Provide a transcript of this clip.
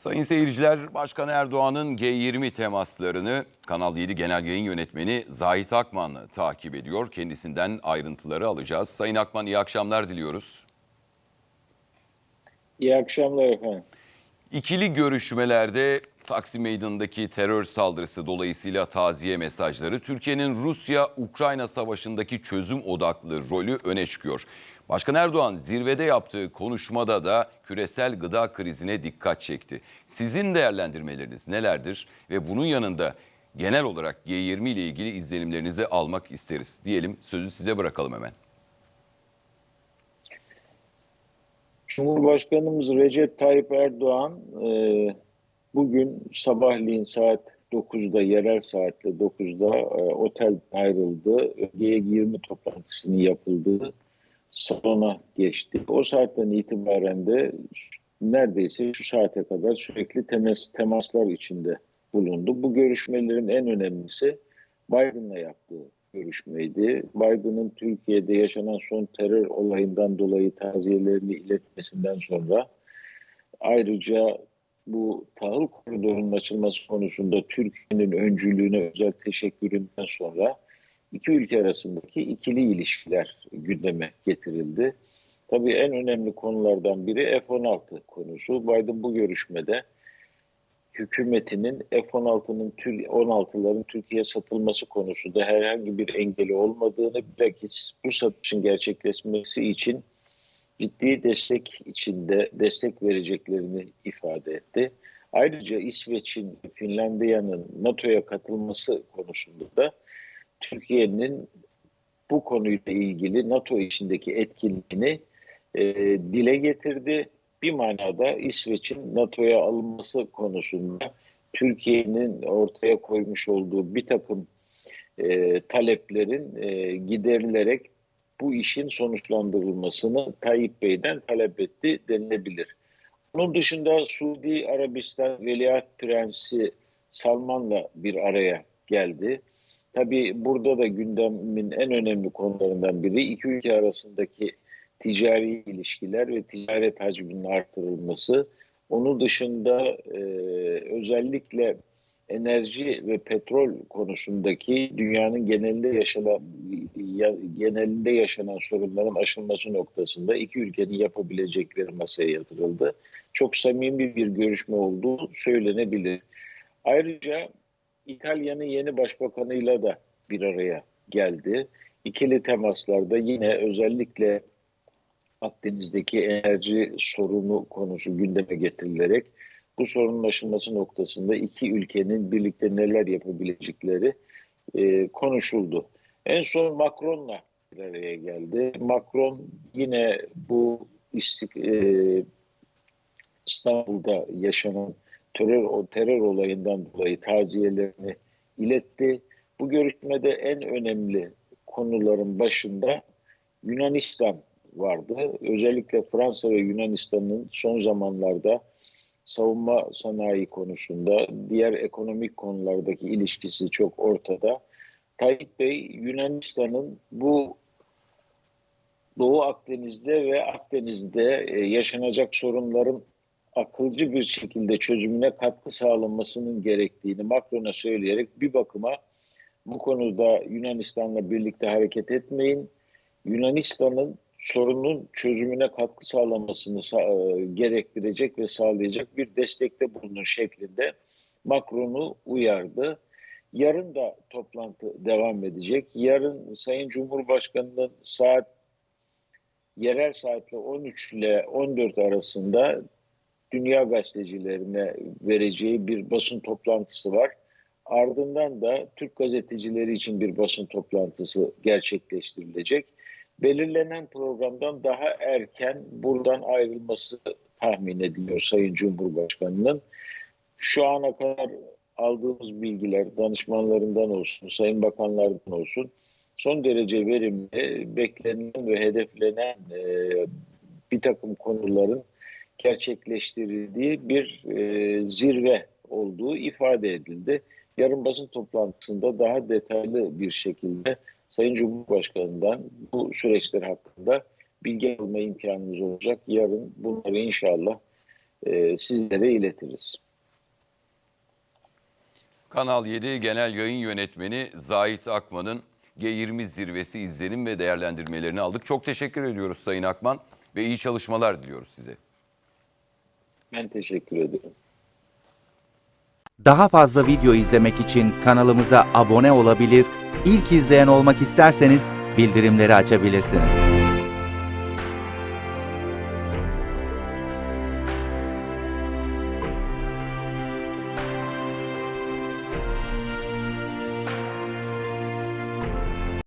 Sayın seyirciler, Başkan Erdoğan'ın G20 temaslarını Kanal 7 Genel Yayın Yönetmeni Zahit Akman takip ediyor. Kendisinden ayrıntıları alacağız. Sayın Akman iyi akşamlar diliyoruz. İyi akşamlar efendim. İkili görüşmelerde Taksim Meydanı'ndaki terör saldırısı dolayısıyla taziye mesajları Türkiye'nin Rusya-Ukrayna savaşındaki çözüm odaklı rolü öne çıkıyor. Başkan Erdoğan zirvede yaptığı konuşmada da küresel gıda krizine dikkat çekti. Sizin değerlendirmeleriniz nelerdir ve bunun yanında genel olarak G20 ile ilgili izlenimlerinizi almak isteriz. Diyelim sözü size bırakalım hemen. Cumhurbaşkanımız Recep Tayyip Erdoğan e, bugün sabahleyin saat 9'da yerel saatle 9'da e, otel ayrıldı. G20 toplantısının yapıldığı salona geçti. O saatten itibaren de neredeyse şu saate kadar sürekli temas, temaslar içinde bulundu. Bu görüşmelerin en önemlisi Biden'la yaptığı görüşmeydi. Biden'ın Türkiye'de yaşanan son terör olayından dolayı taziyelerini iletmesinden sonra ayrıca bu tahıl koridorunun açılması konusunda Türkiye'nin öncülüğüne özel teşekküründen sonra iki ülke arasındaki ikili ilişkiler gündeme getirildi. Tabii en önemli konulardan biri F-16 konusu. Biden bu görüşmede hükümetinin F-16'nın 16'ların Türkiye'ye satılması konusunda herhangi bir engeli olmadığını bilakis bu satışın gerçekleşmesi için ciddi destek içinde destek vereceklerini ifade etti. Ayrıca İsveç'in, Finlandiya'nın NATO'ya katılması konusunda da Türkiye'nin bu konuyla ilgili NATO içindeki etkinliğini e, dile getirdi. Bir manada İsveç'in NATO'ya alınması konusunda Türkiye'nin ortaya koymuş olduğu bir takım e, taleplerin e, giderilerek bu işin sonuçlandırılmasını Tayyip Bey'den talep etti denilebilir. Onun dışında Suudi Arabistan Veliaht Prensi Salman'la bir araya geldi. Tabii burada da gündemin en önemli konularından biri iki ülke arasındaki ticari ilişkiler ve ticaret hacminin artırılması. Onun dışında e, özellikle enerji ve petrol konusundaki dünyanın genelinde yaşanan ya, genelinde yaşanan sorunların aşılması noktasında iki ülkenin yapabilecekleri masaya yatırıldı. Çok samimi bir görüşme olduğu söylenebilir. Ayrıca İtalya'nın yeni başbakanıyla da bir araya geldi. İkili temaslarda yine özellikle Akdeniz'deki enerji sorunu konusu gündeme getirilerek bu sorunun aşılması noktasında iki ülkenin birlikte neler yapabilecekleri e, konuşuldu. En son Macron'la bir araya geldi. Macron yine bu istik, e, İstanbul'da yaşanan terör, o terör olayından dolayı taziyelerini iletti. Bu görüşmede en önemli konuların başında Yunanistan vardı. Özellikle Fransa ve Yunanistan'ın son zamanlarda savunma sanayi konusunda, diğer ekonomik konulardaki ilişkisi çok ortada. Tayyip Bey, Yunanistan'ın bu Doğu Akdeniz'de ve Akdeniz'de e, yaşanacak sorunların akılcı bir şekilde çözümüne katkı sağlanmasının gerektiğini Macron'a söyleyerek bir bakıma bu konuda Yunanistan'la birlikte hareket etmeyin. Yunanistan'ın sorunun çözümüne katkı sağlamasını sağ, e, gerektirecek ve sağlayacak bir destekte bulunun şeklinde Macron'u uyardı. Yarın da toplantı devam edecek. Yarın Sayın Cumhurbaşkanı'nın saat yerel saatle 13 ile 14 arasında dünya gazetecilerine vereceği bir basın toplantısı var. Ardından da Türk gazetecileri için bir basın toplantısı gerçekleştirilecek. Belirlenen programdan daha erken buradan ayrılması tahmin ediliyor Sayın Cumhurbaşkanı'nın. Şu ana kadar aldığımız bilgiler danışmanlarından olsun, sayın bakanlardan olsun son derece verimli, beklenen ve hedeflenen e, bir takım konuların gerçekleştirildiği bir e, zirve olduğu ifade edildi. Yarın basın toplantısında daha detaylı bir şekilde Sayın Cumhurbaşkanı'ndan bu süreçler hakkında bilgi alma imkanımız olacak. Yarın bunları inşallah e, sizlere iletiriz. Kanal 7 Genel Yayın Yönetmeni Zahit Akman'ın G20 zirvesi izlenim ve değerlendirmelerini aldık. Çok teşekkür ediyoruz Sayın Akman ve iyi çalışmalar diliyoruz size. Ben teşekkür ederim. Daha fazla video izlemek için kanalımıza abone olabilir, ilk izleyen olmak isterseniz bildirimleri açabilirsiniz.